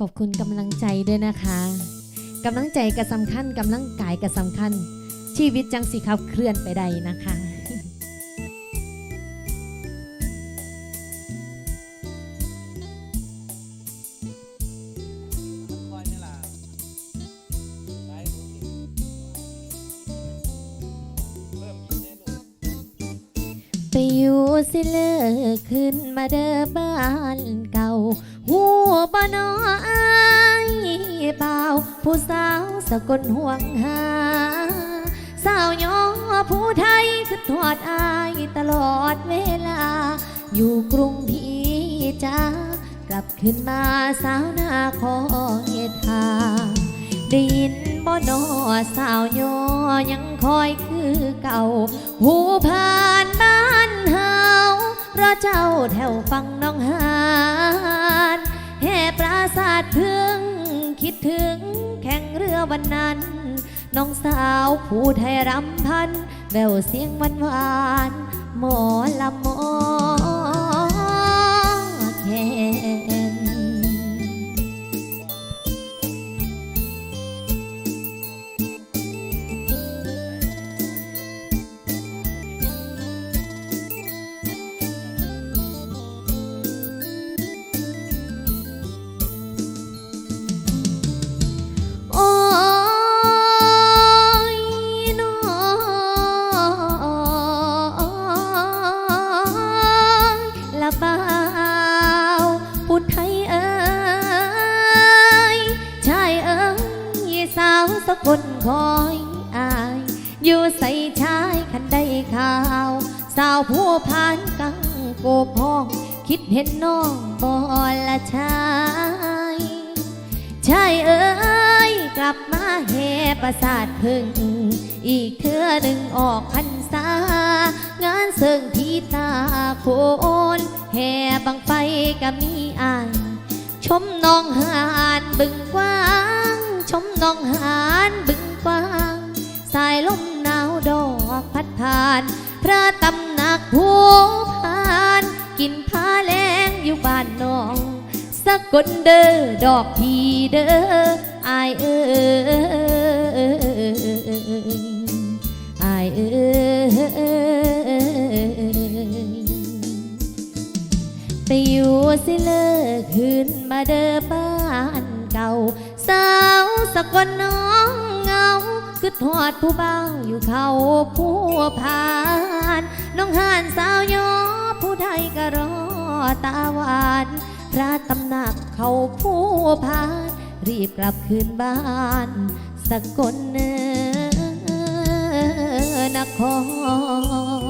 ขอบคุณกำลังใจด้วยนะคะกำลังใจก็สำคัญกำลังกายก็สำคัญ ชีวิตจังสิขับเคลื่อนไปได้นะคะ ไปอยู่สิเลิกขึ้นมาเด้อบ้านเก่าหัว บ่นออายเบาวผู้สาวสกลห่วงหา สาวยอผู้ไทยคือทอดอายตลอดเวลา อยู่กรุงพี่จ้ากลับขึ้นมาสาวนาคอยทาได้ยินบ่นอสาวยอยังคอยคือเก่าหูผ่านบ้านเฮารอเจ้าแถวฟังน้องหาน ปราสาทพึ่งคิดถึงแข่งเรือวันนั้น น้องสาวผู้ไทยรำพัน แววเสียงหวานหวานหมอลำ อยู่ใส่ชายคันได้ข่าว สาวผู้พานกังโกบห้อง คิดเห็นน้องบ่ละชายชายเอ้ยกลับมาแห่ประสาทพึ่ง อีกเทื่อหนึ่งออกพรรษางานเสิงที่ตาโคนแห่บังไฟก็มีอายชมน้องหานบึงกว้าง ชมน้องหานบึงกว้าง สายลมานพระตำหนักผู้ผ่าน กินผ้าแรงอยู่บ้านน้องสกลเด้อดอกพีเด้ออายเอ้อายเอ้ไปอยู่สิเลิกขึ้นมาเด้อบ้านเก่า สาวสกลน้อง คือทอดผู้เบาอยู่เขาผู้พานน้องหานสาวยอผู้ใดก็รอตาหวานพระตำหนักเขาผู้พาน รีบกลับคืนบ้านสกลเนอนคร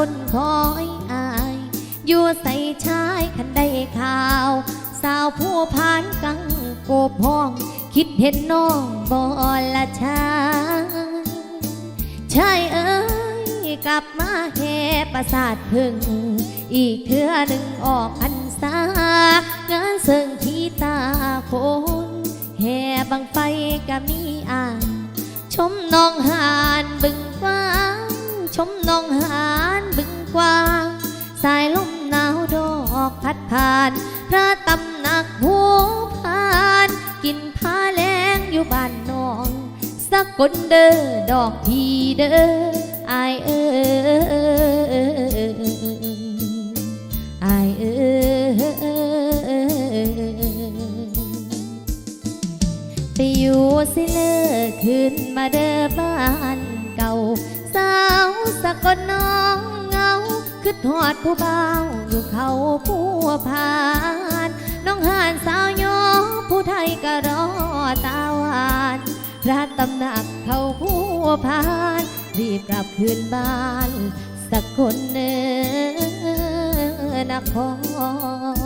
คนคอยอายอยู่ใส่ชายคันได้ข่าว สาวผู้พานกังโกบห้อง คิดเห็นน้องบ่ละชายชายเอ้ยกลับมาแห่ประสาทพึ่ง อีกเทื่อหนึ่งออกพรรษางานเสิงที่ตาคนแห่บังไฟก็มีอ่างชมน้องหานบึงกว้าชมน้องหา พัดผ่าน พระตำหนักหูผ่าน กินผ้าแรงอยู่บ้านนอง สักลเด้อดอกพีเด้ออายเอ้ยอายเอ้ยไปอยู่สิเลิกขึ้นมาเด้อบ้านเก่า สาวสกลน้องเหงาคือ ทอดผู้เบาอยู่เขาผู้พานน้องหานสาวยอผู้ไทยก็รอตาหวานพระตำหนักเขาผู้พานรีบกลับคืนบ้านสักคนเนอนคร